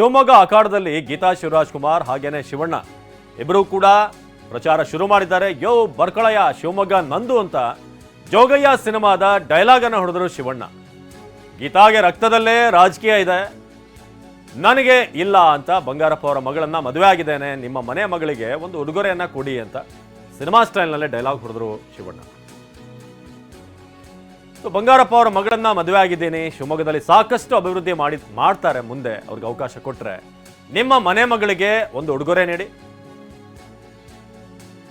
ಶಿವಮೊಗ್ಗ ಅಖಾಡದಲ್ಲಿ ಗೀತಾ ಶಿವರಾಜ್ ಕುಮಾರ್ ಹಾಗೇನೆ ಶಿವಣ್ಣ ಇಬ್ಬರು ಕೂಡ ಪ್ರಚಾರ ಶುರು ಮಾಡಿದ್ದಾರೆ. ಯೋ ಬರ್ಕಳಯ್ಯ, ಶಿವಮೊಗ್ಗ ನಂದು ಅಂತ ಜೋಗಯ್ಯ ಸಿನಿಮಾದ ಡೈಲಾಗ್ ಅನ್ನು ಹೊಡೆದರು ಶಿವಣ್ಣ. ಗೀತಾಗೆ ರಕ್ತದಲ್ಲೇ ರಾಜಕೀಯ ಇದೆ. ನನಗೆ ಇಲ್ಲ ಅಂತ ಬಂಗಾರಪ್ಪ ಅವರ ಮಗಳನ್ನ ಮದುವೆ ಆಗಿದ್ದೇನೆ. ನಿಮ್ಮ ಮನೆ ಮಗಳಿಗೆ ಒಂದು ಉಡುಗೊರೆಯನ್ನ ಕೊಡಿ ಅಂತ ಸಿನಿಮಾ ಸ್ಟೈಲ್ನಲ್ಲೇ ಡೈಲಾಗ್ ಹೊಡೆದ್ರು ಶಿವಣ್ಣ. ಸೊ ಬಂಗಾರಪ್ಪ ಅವರ ಮಗಳನ್ನ ಮದುವೆ ಆಗಿದ್ದೀನಿ. ಶಿವಮೊಗ್ಗದಲ್ಲಿ ಸಾಕಷ್ಟು ಅಭಿವೃದ್ಧಿ ಮಾಡಿ, ಮಾಡ್ತಾರೆ ಮುಂದೆ ಅವ್ರಿಗೆ ಅವಕಾಶ ಕೊಟ್ರೆ. ನಿಮ್ಮ ಮನೆ ಮಗಳಿಗೆ ಒಂದು ಉಡುಗೊರೆ ನೀಡಿ.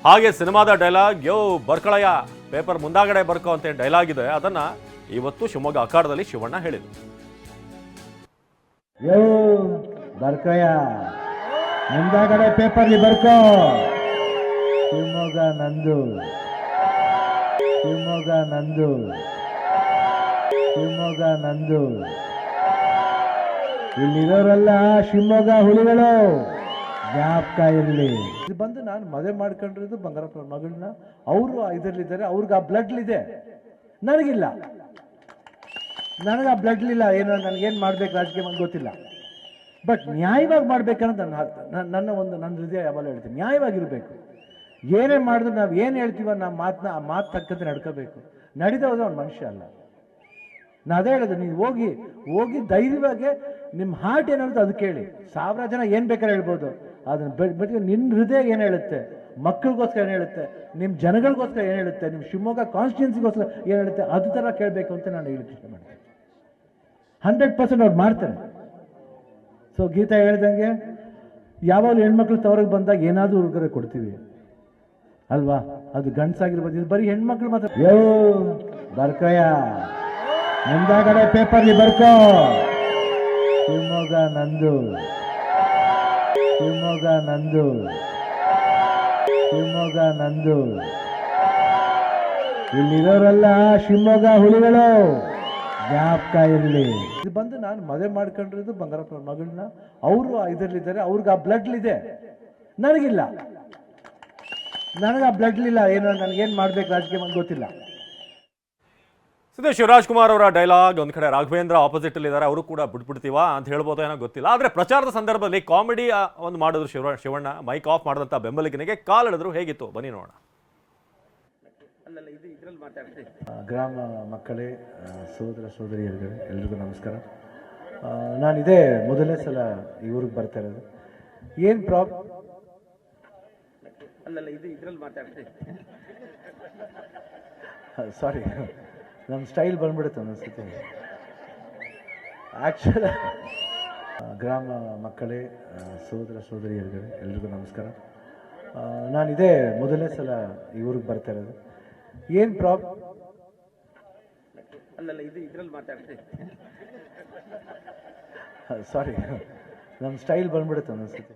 ಹಾಗೆ ಸಿನಿಮಾದ ಡೈಲಾಗ್, ಯೋ ಬರ್ಕಳಯ್ಯ, ಪೇಪರ್ ಮುಂದಾಗಡೆ ಬರ್ಕೋ ಅಂತ ಡೈಲಾಗ್ ಇದೆ, ಅದನ್ನ ಇವತ್ತು ಶಿವಮೊಗ್ಗ ಅಖಾಡದಲ್ಲಿ ಶಿವಣ್ಣ ಹೇಳಿದ್ರು. ಯೋ ಮುಂದಾಗಡೆ ಪೇಪರ್ಲಿ ಬರ್ಕೋ. ಶಿವಮೊಗ್ಗ ನಂದು. ಶಿವಮೊಗ್ಗ ನಂದು. ಶಿವಮೊಗ್ಗ ನಂದು. ಇಲ್ಲಿರೋರೆಲ್ಲ ಶಿವಮೊಗ್ಗ ಹುಲಿಗಳು. ಜ್ಞಾಪಕ ಇರಲಿ. ಇದು ಬಂದು ನಾನು ಮದುವೆ ಮಾಡ್ಕೊಂಡಿರೋದು ಬಂಗಾರಪ್ಪ ಮಗಳನ್ನ. ಅವರು ಇದರಲ್ಲಿದ್ದಾರೆ, ಅವ್ರಿಗೆ ಆ ಬ್ಲಡ್ಲಿದೆ ನನಗಿಲ್ಲ. ನನಗೆ ಆ ಬ್ಲಡ್ಲಿಲ್ಲ ಏನೋ ನನಗೇನು ಮಾಡ್ಬೇಕು ರಾಜಕೀಯ ಅಂತ ಗೊತ್ತಿಲ್ಲ. ಬಟ್ ನ್ಯಾಯವಾಗಿ ಮಾಡ್ಬೇಕನ್ನೋದು ನನ್ನ- ನನ್ನ ಒಂದು, ನನ್ನ ಹೃದಯ ಯಾವಾಗ ಹೇಳ್ತೀನಿ. ನ್ಯಾಯವಾಗಿರಬೇಕು. ಏನೇ ಮಾಡಿದ್ರು ನಾವು ಏನು ಹೇಳ್ತೀವೋ ನಮ್ಮ ಮಾತನ್ನ ಆ ಮಾತು ತಕ್ಕಂತೆ ನಡ್ಕೋಬೇಕು. ನಡೀತಾ ಹೋದ್ರೆ ಅವ್ನು ಮನುಷ್ಯ ಅಲ್ಲ. ನಾ ಅದೇ ಹೇಳಿದೆ ನೀವು ಹೋಗಿ ಹೋಗಿ ಧೈರ್ಯವಾಗಿ ನಿಮ್ಮ ಹಾರ್ಟ್ ಏನಾಗುತ್ತೆ ಅದು ಕೇಳಿ. ಸಾವಿರ ಜನ ಏನು ಬೇಕಾದ್ರೆ ಹೇಳ್ಬೋದು. ಅದನ್ನು ಬಿಟ್ಟು ನಿನ್ನ ಹೃದಯ ಏನು ಹೇಳುತ್ತೆ, ಮಕ್ಕಳಿಗೋಸ್ಕರ ಏನು ಹೇಳುತ್ತೆ ನಿಮ್ಮ ಜನಗಳಿಗೋಸ್ಕರ ಏನು ಹೇಳುತ್ತೆ ನಿಮ್ಮ ಶಿವಮೊಗ್ಗ ಕಾನ್ಸ್ಟಿಟ್ಯೂನ್ಸಿಗೋಸ್ಕರ ಏನು ಹೇಳುತ್ತೆ, ಅದು ಥರ ಕೇಳಬೇಕು ಅಂತ ನಾನು ಹೇಳಕ್ಕೆ ಇಷ್ಟಪಡ್ತೀನಿ. ಹಂಡ್ರೆಡ್ ಪರ್ಸೆಂಟ್ ಅವ್ರು ಮಾಡ್ತಾರೆ. ಸೊ ಗೀತಾ ಹೇಳ್ದಂಗೆ, ಯಾವಾಗಲೂ ಹೆಣ್ಮಕ್ಳು ತವರಿಗೆ ಬಂದಾಗ ಏನಾದರೂ ಉಡುಗೊರೆ ಕೊಡ್ತೀವಿ. ಅಲ್ವಾ? ಅದು ಗಂಡ್ಸಾಗಿರ್ಬೋದು, ಇದು ಬರೀ ಹೆಣ್ಮಕ್ಳು ಮಾತ್ರ. ಯೋ, ಬರ್ಕಯ್ಯ. ಮುಂದಾಗಡೆ ಪೇಪರ್ಲಿ ಬರ್ಕೋ. ಶಿವಮೊಗ್ಗ ನಂದು. ಶಿವಮೊಗ್ಗ ನಂದು. ಶಿವಮೊಗ್ಗ ನಂದು. ಇಲ್ಲಿರೋರೆಲ್ಲ ಶಿವಮೊಗ್ಗ ಹುಲಿಗಳು. ಜ್ಞಾಪಕ ಇರಲಿ. ಇದು ಬಂದು ನಾನು ಮದುವೆ ಮಾಡ್ಕೊಂಡಿರೋದು ಬಂಗಾರಪ್ಪ ಮಗಳನ್ನ. ಅವರು ಇದರಲ್ಲಿದ್ದಾರೆ. ಅವ್ರಿಗೆ ಆ ಬ್ಲಡ್ಲಿದೆ. ನನಗಿಲ್ಲ. ನನಗೆ ಆ ಬ್ಲಡ್ಲಿಲ್ಲ. ಏನೋ ನನಗೇನು ಮಾಡ್ಬೇಕು ರಾಜಕೀಯ ಗೊತ್ತಿಲ್ಲ. ಸದ್ಯ ಶಿವರಾಜ್ ಕುಮಾರ್ ಅವರ ಡೈಲಾಗ್ ಒಂದು ಕಡೆ ರಾಘವೇಂದ್ರ ಆಪೋಸಿಟ್ ಅಲ್ಲಿ ಇದ್ದಾರೆ ಅವರು ಕೂಡ ಬಿಟ್ಬಿಡ್ತೀವ ಅಂತ ಹೇಳ್ಬೋದು ಏನೋ ಗೊತ್ತಿಲ್ಲ. ಆದ್ರೆ ಪ್ರಚಾರದ ಸಂದರ್ಭದಲ್ಲಿ ಕಾಮಿಡಿ ಒಂದು ಮಾಡಿದ್ರು ಶಿವ ಶಿವಣ್ಣ. ಮೈಕ್ ಆಫ್ ಮಾಡಿದಂತ ಬೆಂಬಲಿಗನಿಗೆ ಕಾಲ್ ಹಿಡಿದ್ರು ಹೇಗಿತ್ತು? ಬನ್ನಿ ನೋಡೋಣ. ಗ್ರಾಮ ಮಕ್ಕಳೇ ಸೋದರ ಸೋದರಿಯರುಗಳೇ ಎಲ್ರಿಗೂ ನಮಸ್ಕಾರ. ನಾನು ನಾನಿದೇ ಮೊದಲನೇ ಸಲ ಈ ಊರಿಗೆ ಬರ್ತಾ ಇರೋದು. ಏನು ಪ್ರಾಬ್ಲಮ್ ಸಾರಿ ನಮ್ಮ ಸ್ಟೈಲ್ ಬಂದ್ಬಿಡುತ್ತೆ ಅನಿಸುತ್ತೆ ಆ್ಯಕ್ಚುಲ ಗ್ರಾಮ ಮಕ್ಕಳೇ ಸೋದರ ಸೋದರಿಯರುಗಳೇ ಎಲ್ರಿಗೂ ನಮಸ್ಕಾರ. ನಾನು ಇದೇ ಮೊದಲನೇ ಸಲ ಈ ಊರಿಗೆ ಬರ್ತಾ ಇರೋದು. ಏನು ಪ್ರಾಬ್ ಸಾರಿ ನಮ್ಮ ಸ್ಟೈಲ್ ಬಂದ್ಬಿಡುತ್ತೆ ಒಂದೊಂದ್ಸತಿ.